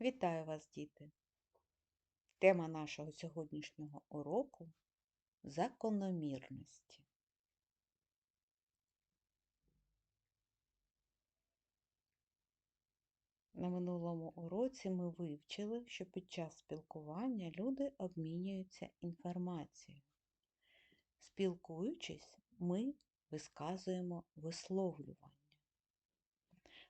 Вітаю вас, діти! Тема нашого сьогоднішнього уроку закономірності. На минулому уроці ми вивчили, що під час спілкування люди обмінюються інформацією. Спілкуючись, ми висказуємо висловлювання.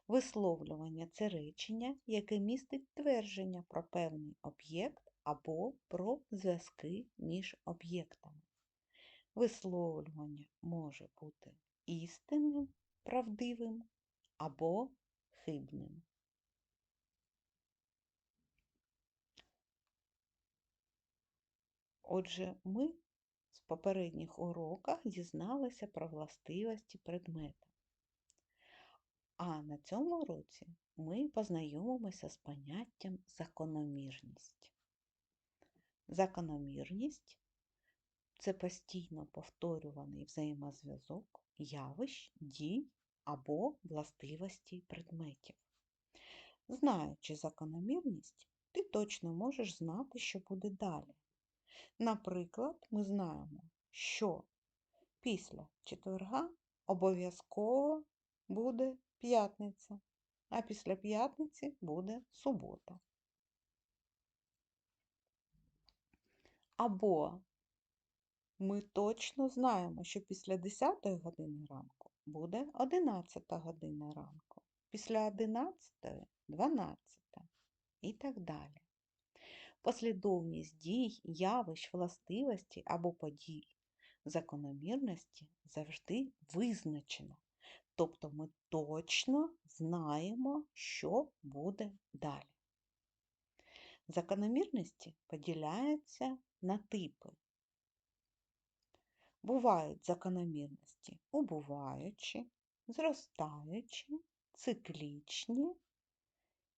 Висловлювання це речення, яке містить твердження про певний об'єкт або про зв'язки між об'єктами. Висловлювання може бути істинним, правдивим або хибним. Отже, ми з попередніх уроках дізналися про властивості предмета. А на цьому уроці ми познайомимося з поняттям закономірність. Закономірність це постійно повторюваний взаємозв'язок явищ, дій або властивостей предметів. Знаючи закономірність, ти точно можеш знати, що буде далі. Наприклад, ми знаємо, що після четверга обов'язково буде п'ятниця, а після п'ятниці буде субота. Або ми точно знаємо, що після 10 години ранку буде 11 година ранку, після 11 12 і так далі. Послідовність дій, явищ, властивості або подій закономірності завжди визначена. Тобто ми точно знаємо, що буде далі. Закономірності поділяються на типи. Бувають закономірності убуваючі, зростаючі, циклічні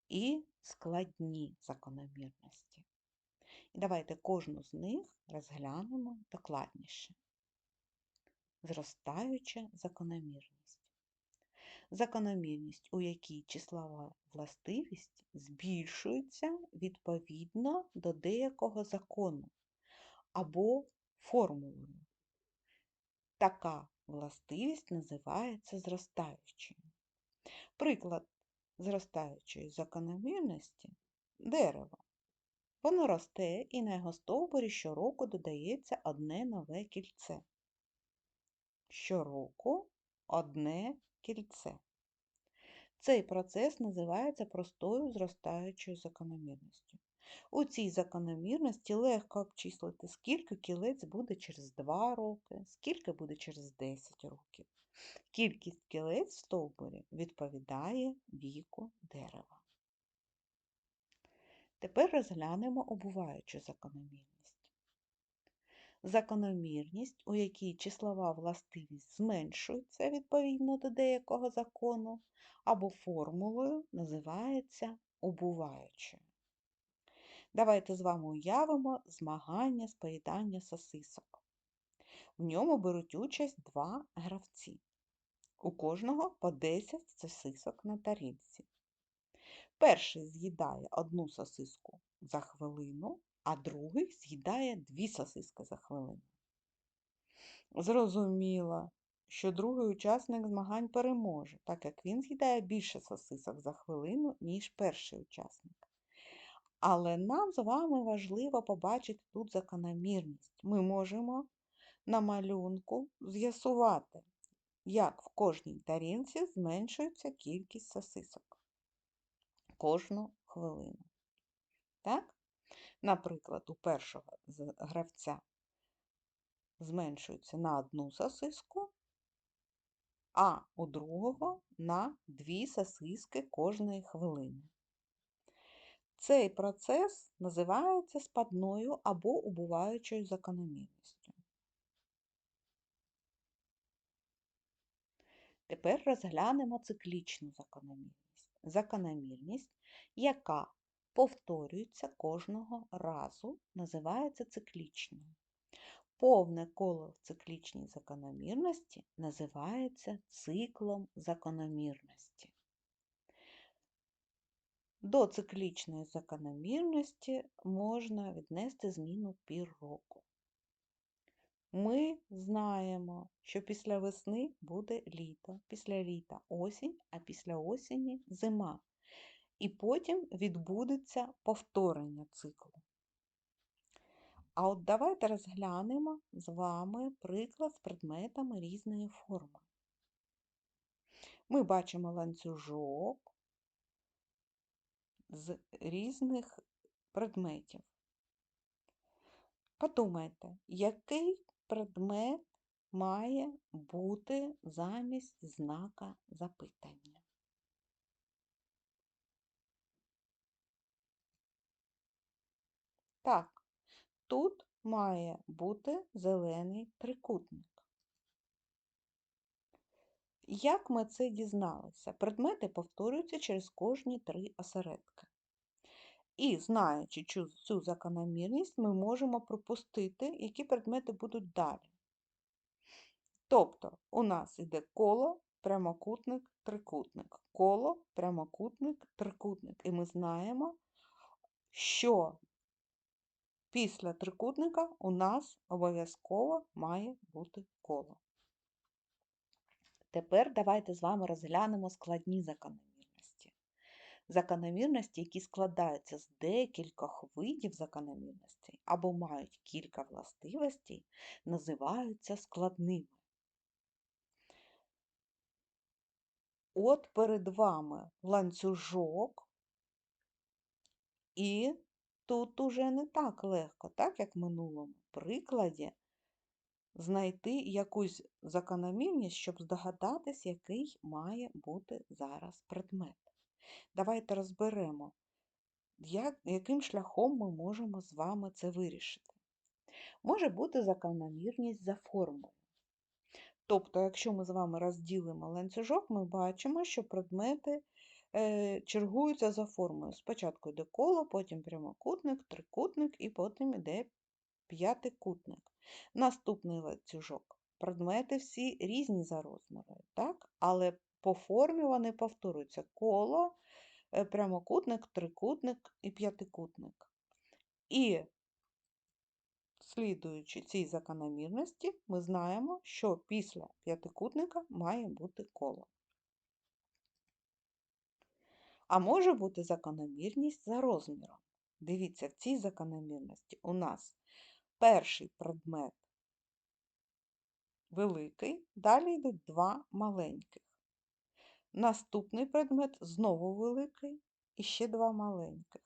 і складні закономірності. І давайте кожну з них розглянемо докладніше. Зростаюча закономірність. Закономірність, у якій числова властивість збільшується відповідно до деякого закону або формулою. Така властивість називається зростаючою. Приклад зростаючої закономірності дерево. Воно росте і на його стовбурі щороку додається одне нове кільце. Щороку одне кільце. Цей процес називається простою зростаючою закономірністю. У цій закономірності легко обчислити, скільки кілець буде через 2 роки, скільки буде через 10 років. Кількість кілець в стовбурі відповідає віку дерева. Тепер розглянемо обуваючу закономірність. Закономірність, у якій числова властивість зменшується відповідно до деякого закону, або формулою називається убуваючою. Давайте з вами уявимо змагання з поїдання сосисок. В ньому беруть участь два гравці. У кожного по 10 сосисок на тарілці. Перший з'їдає одну сосиску за хвилину, а другий з'їдає дві сосиски за хвилину. Зрозуміло, що другий учасник змагань переможе, так як він з'їдає більше сосисок за хвилину, ніж перший учасник. Але нам з вами важливо побачити тут закономірність. Ми можемо на малюнку з'ясувати, як в кожній тарілці зменшується кількість сосисок кожну хвилину. Так? Наприклад, у першого гравця зменшується на одну сосиску, а у другого на дві сосиски кожної хвилини. Цей процес називається спадною або убуваючою закономірністю. Тепер розглянемо циклічну закономірність. Закономірність, яка повторюється кожного разу, називається циклічною. Повне коло в циклічній закономірності називається циклом закономірності. До циклічної закономірності можна віднести зміну пір року. Ми знаємо, що після весни буде літо, після літа осінь, а після осені зима. І потім відбудеться повторення циклу. А от давайте розглянемо з вами приклад з предметами різної форми. Ми бачимо ланцюжок з різних предметів. Подумайте, який предмет має бути замість знака запитання? Так, тут має бути зелений трикутник. Як ми це дізналися? Предмети повторюються через кожні три осередки. І, знаючи цю, закономірність, ми можемо пропустити, які предмети будуть далі. Тобто, у нас йде коло, прямокутник, трикутник, коло, прямокутник, трикутник. І ми знаємо, що після трикутника у нас обов'язково має бути коло. Тепер давайте з вами розглянемо складні закономірності. Закономірності, які складаються з декількох видів закономірностей або мають кілька властивостей, називаються складними. От перед вами ланцюжок, і тут уже не так легко, так як в минулому прикладі, знайти якусь закономірність, щоб здогадатись, який має бути зараз предмет. Давайте розберемо, як, яким шляхом ми можемо з вами це вирішити. Може бути закономірність за формою. Тобто, якщо ми з вами розділимо ланцюжок, ми бачимо, що предмети чергуються за формою. Спочатку йде коло, потім прямокутник, трикутник і потім йде п'ятикутник. Наступний ланцюжок. Предмети всі різні за розміром, так? але по формі вони повторюються коло, е, прямокутник, трикутник і п'ятикутник. І Слідуючи цій закономірності, ми знаємо, що після п'ятикутника має бути коло. А може бути закономірність за розміром. Дивіться, в цій закономірності у нас перший предмет великий, далі йдуть два маленьких. Наступний предмет знову великий і ще два маленьких.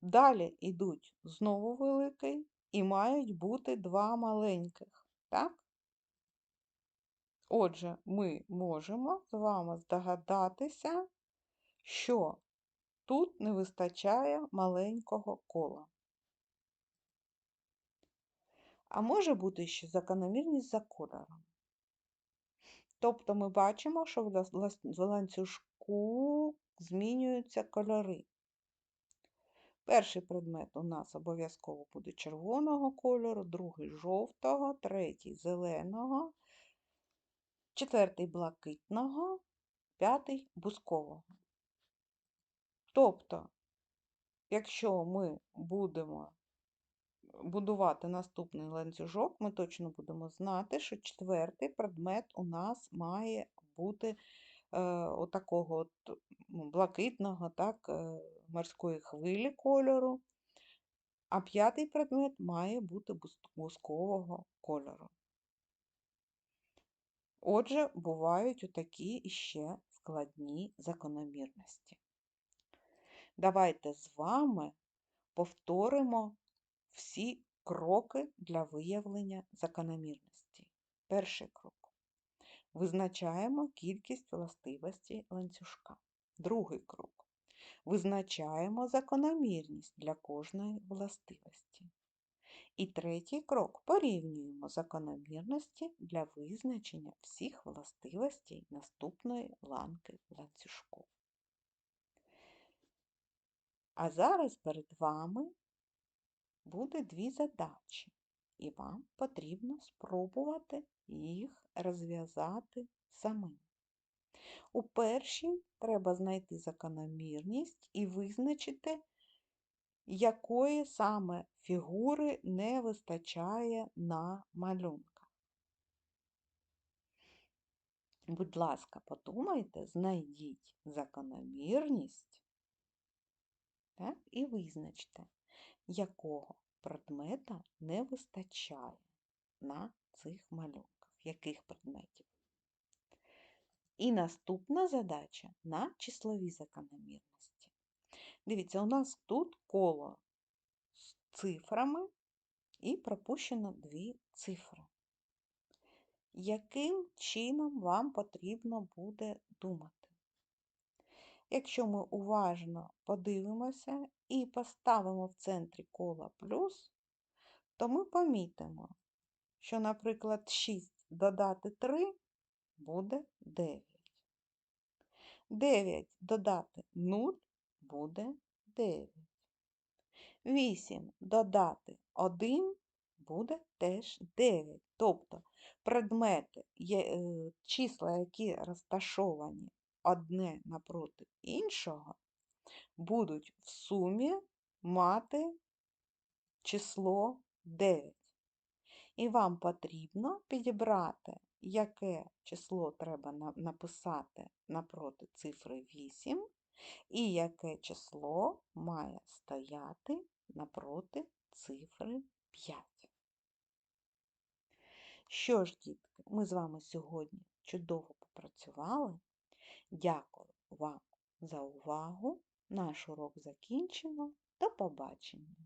Далі йдуть знову великий і мають бути два маленьких. Так? Отже, ми можемо з вами здогадатися, що тут не вистачає маленького кола. А може бути ще закономірність за кольором. Тобто ми бачимо, що в ланцюжку змінюються кольори. Перший предмет у нас обов'язково буде червоного кольору, другий жовтого, третій зеленого, четвертий блакитного, п'ятий бускового. Тобто, якщо ми будемо будувати наступний ланцюжок, ми точно будемо знати, що четвертий предмет у нас має бути е, отакого от ну, блакитного, так, е, морської хвилі кольору, а п'ятий предмет має бути бускового кольору. Отже, бувають отакі іще складні закономірності. Давайте з вами повторимо всі кроки для виявлення закономірності. Перший крок. Визначаємо кількість властивостей ланцюжка. Другий крок. Визначаємо закономірність для кожної властивості. І третій крок порівнюємо закономірності для визначення всіх властивостей наступної ланки ланцюжку. А зараз перед вами буде дві задачі, і вам потрібно спробувати їх розв'язати самим. У першій треба знайти закономірність і визначити, якої саме фігури не вистачає на малюнках. Будь ласка, подумайте, знайдіть закономірність так, і визначте, якого предмета не вистачає на цих малюнках, яких предметів. І наступна задача на числові закономірності. Дивіться, у нас тут коло з цифрами і пропущено дві цифри. Яким чином вам потрібно буде думати? Якщо ми уважно подивимося і поставимо в центрі кола плюс, то ми помітимо, що, наприклад, 6 додати 3 буде 9. 9 додати 0 буде 9. 8 додати 1 буде теж 9. Тобто предмети, е, числа, які розташовані одне напроти іншого, будуть в сумі мати число 9. І вам потрібно підібрати, яке число треба написати напроти цифри 8, і яке число має стояти напроти цифри 5. Що ж, дітки, ми з вами сьогодні чудово попрацювали. Дякую вам за увагу. Наш урок закінчено. До побачення!